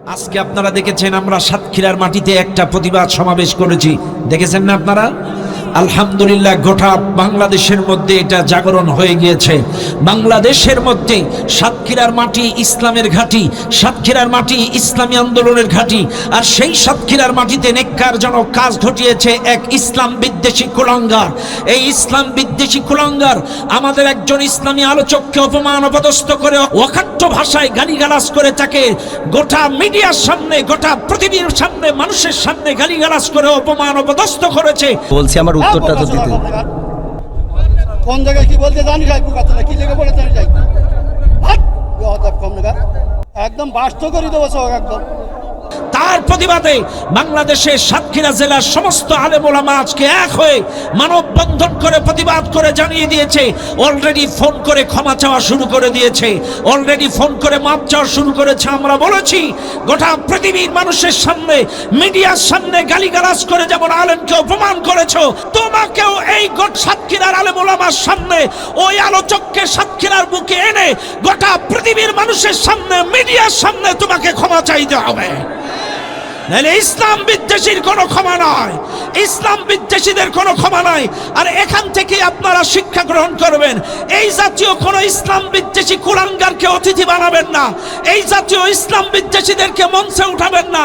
আজকে আপনারা দেখেছেন আমরা সাতক্ষীরার মাটিতে একটা প্রতিবাদ সমাবেশ করেছি। দেখেছেন না আপনারা? আলহামদুলিল্লাহ, গোটা বাংলাদেশের মধ্যে এটা জাগরণ হয়ে গিয়েছে। বাংলাদেশের মধ্যে সাতক্ষীরার মাটি ইসলামের ঘাঁটি, সাতক্ষীরার মাটি ইসলামী আন্দোলনের ঘাঁটি, আর সেই সাতক্ষীরার মাটিতে নেককারজনক কাজ ঘটিয়েছে এক ইসলাম বিদ্বেষী কুলাঙ্গার। এই ইসলাম বিদ্বেষী কুলাঙ্গার আমাদের একজন ইসলামী আলোচককে অপমান অপদস্থ করে অখাট্য ভাষায় গালিগালাজ করে তাকে গোটা মিডিয়ার সামনে, গোটা পৃথিবীর সামনে, মানুষের সামনে গালিগালাজ করে অপমান অপদস্থ করেছে। বলছি, আমার উত্তরটা তো দিতে কোন জায়গায় কি বলতে জানি যাই কথাটা কি লেগে বলে জানি যাই! বেয়াদব কম লাগা। একদম বাস্ত করে দেবো সব একদম তার প্রতিবাদে বাংলাদেশের সাতক্ষীরা জেলার সমস্ত আলেমোলামা আজকে এক হয়ে মানববন্ধন করে প্রতিবাদ করে জানিয়ে দিয়েছে অলরেডি ফোন করে ক্ষমা চাওয়া শুরু করে দিয়েছে অলরেডি ফোন করে মাপ চাওয়া শুরু করেছে। আমরা বলেছি, গোটা পৃথিবীর মানুষের সামনে, মিডিয়ার সামনে গালিগালাজ করে যেমন আলেমকে অপমান করেছ, তোমাকেও এই গোট সাতক্ষীরার আলেমোলামার সামনে, ওই আলোচককে সাতক্ষীরার বুকে এনে গোটা পৃথিবীর মানুষের সামনে, মিডিয়ার সামনে তোমাকে ক্ষমা চাইতে হবে। ইসলাম বিদ্বেষীর কোনো ক্ষমা নয় ইসলাম বিদ্বেষীদের কোনো ক্ষমা নাই। আর এখান থেকে আপনারা শিক্ষা গ্রহণ করবেন, এই জাতীয় কোনো ইসলাম বিদ্বেষী কুলাঙ্গারকে অতিথি বানাবেন না। এই জাতীয় ইসলাম বিদ্বেষীদেরকে মঞ্চে উঠাবেন না।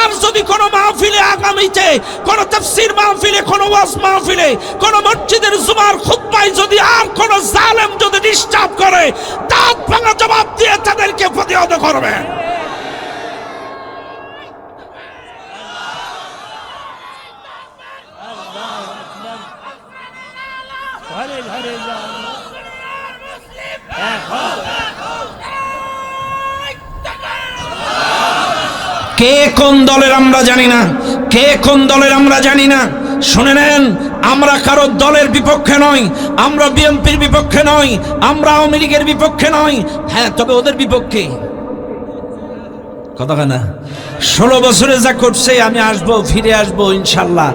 আর যদি কোনো মাহফিলে আগামীতে, কোনো তফসির মাহফিলে, কোনো ওয়াজ মাহফিলে, কোনো মসজিদের জুমার কে কোন দলের আমরা জানি না? কে কোন দলের আমরা জানি না? শুনে নেন, আমরা কারও দলের বিপক্ষে নই, আমরা বিএনপির বিপক্ষে নই, আমরা আওয়ামী লীগের বিপক্ষে নই। হ্যাঁ তবে ওদের বিপক্ষে। কথা না ষোলো বছরে যা করছে আমি আসব, ফিরে আসব, ইনশাল্লাহ।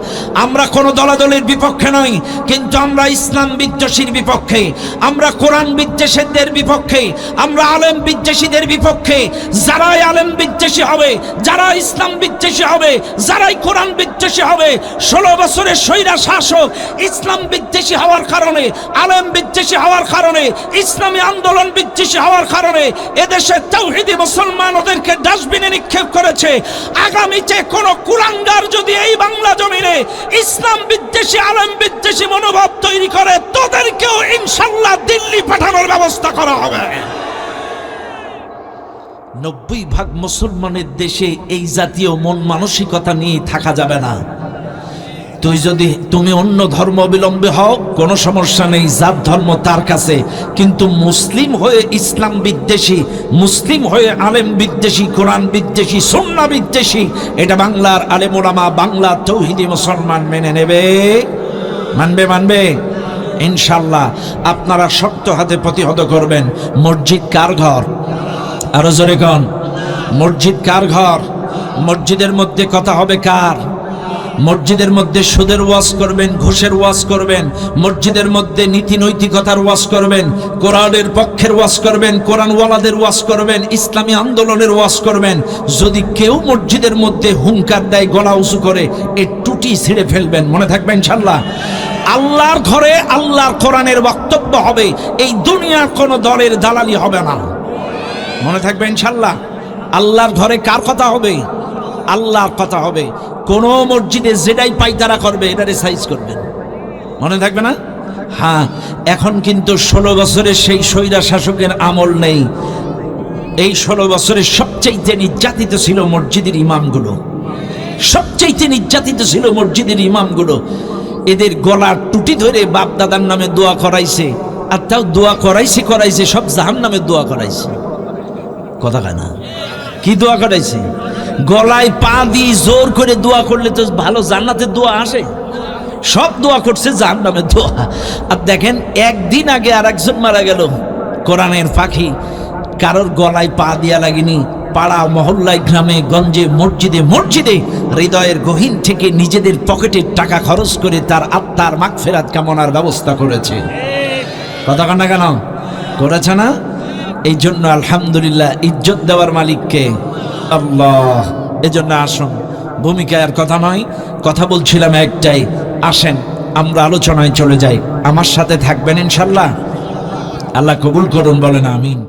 আমরা কোনো দলাদলের বিপক্ষে নই, কিন্তু আমরা ইসলাম বিদ্বেষীর বিপক্ষে, আমরা কোরআন বিদ্বেষীদের বিপক্ষে, আমরা আলেম বিদ্বেষীদের বিপক্ষে, যারাই আলেম বিদ্বেষী হবে যারা ইসলাম বিদ্বেষী হবে, যারাই কোরআন বিদ্বেষী হবে, ষোলো বছরের স্বৈরা শাসক ইসলাম বিদ্বেষী হওয়ার কারণে, আলেম বিদ্বেষী হওয়ার কারণে, ইসলামী আন্দোলন বিদ্বেষী হওয়ার কারণে এদেশের তৌহিদি মুসলমান ওদেরকে ডাস্টবিনে নিক্ষেপ করেছে। আগামীতে কোন কুলাঙ্গার যদি এই বাংলা জমিনে ইসলাম বিদ্বেষী, আলম বিদ্বেষী মনোভাব তৈরি করে, তোদেরকেও ইনশাল্লাহ দিল্লি পাঠানোর ব্যবস্থা করা হবে। নব্বই ভাগ মুসলমানের দেশে এই জাতীয় মন মানসিকতা নিয়ে থাকা যাবে না। তুই যদি তুমি অন্য ধর্ম অবলম্বী হও, কোনো সমস্যা নেই, জাত, ধর্ম তার কাছে। কিন্তু মুসলিম হয়ে ইসলাম বিদ্বেষী, মুসলিম হয়ে আলেম বিদ্বেষী, কোরআন বিদ্বেষী, সন্না বিদ্বেষী, এটা বাংলার আলেম ওলামা, বাংলা তৌহিদি মুসলমান মেনে নেবে। মানবে মানবে? ইনশাল্লাহ, আপনারা শক্ত হাতে প্রতিহত করবেন। মসজিদ কার ঘর? আরও জোরে কন। মসজিদ কার ঘর? মসজিদের মধ্যে কথা হবে কার? মসজিদের মধ্যে সুদের ওয়াজ করবেন, ঘুষের ওয়াজ করবেন, মসজিদের মধ্যে নীতি নৈতিকতার ওয়াজ করবেন, কোরআনের পক্ষের ওয়াজ করবেন, কোরআনওয়ালাদের ওয়াজ করবেন, ইসলামী আন্দোলনের ওয়াজ করবেন। যদি কেউ মসজিদের মধ্যে হুঙ্কার দেয়, গলা উঁচু করে, এ টুটি ছিঁড়ে ফেলবেন। মনে থাকবেন ইনশাল্লাহ। আল্লাহর ঘরে আল্লাহর কোরআনের বক্তব্য হবে। এই দুনিয়ার কোনো দলের দালালি হবে না। মনে থাকবে ইনশাল্লাহ। আল্লাহর ঘরে কার কথা হবে? আল্লাহর কথা হবে। কোন মসজিদে যেটাই পাইতারা করবে, এটারে সাইজ করবেন। মনে থাকবে না? হ্যাঁ এখন কিন্তু ষোলো বছরের সেই স্বৈরা শাসকের আমল নেই। এই ষোলো বছরের সবচেয়ে নির্যাতিত ছিল মসজিদের ইমামগুলো। সবচেয়ে নির্যাতিত ছিল মসজিদের ইমামগুলো। এদের গলার টুটি ধরে বাপ দাদার নামে দোয়া করাইছে, আর তাও দোয়া করাইছে করাইছে সব জাহান নামে দোয়া করাইছে। কথা কয় না? কি দোয়া করাইছে গলায় পা দিয়ে জোর করে দোয়া করলে তো ভালো জান্নাতের দোয়া আসে। সব দোয়া করছে জাহান নামের দোয়া। আর দেখেন, একদিন আগে আর একজন মারা গেল। কোরআনের পাখি। কারোর গলায় পা দিয়া লাগেনি। পাড়া, মহল্লায়, গ্রামে, গঞ্জে, মসজিদে মসজিদে হৃদয়ের গহীন থেকে নিজেদের পকেটের টাকা খরচ করে তার আত্মার মাগফেরাত কামনার ব্যবস্থা করেছে। কথা কান্না কেন? করেছে না? এই জন্য আলহামদুলিল্লাহ ইজ্জত দেওয়ার মালিককে আল্লাহ। এজন্য আসুন। ভূমিকায় আর কথা নয়, কথা বলছিলাম একটাই, আসেন, আমরা আলোচনায় চলে যাই। আমার সাথে থাকবেন ইনশাল্লাহ। আল্লাহ কবুল করুন, বলেন আমিন।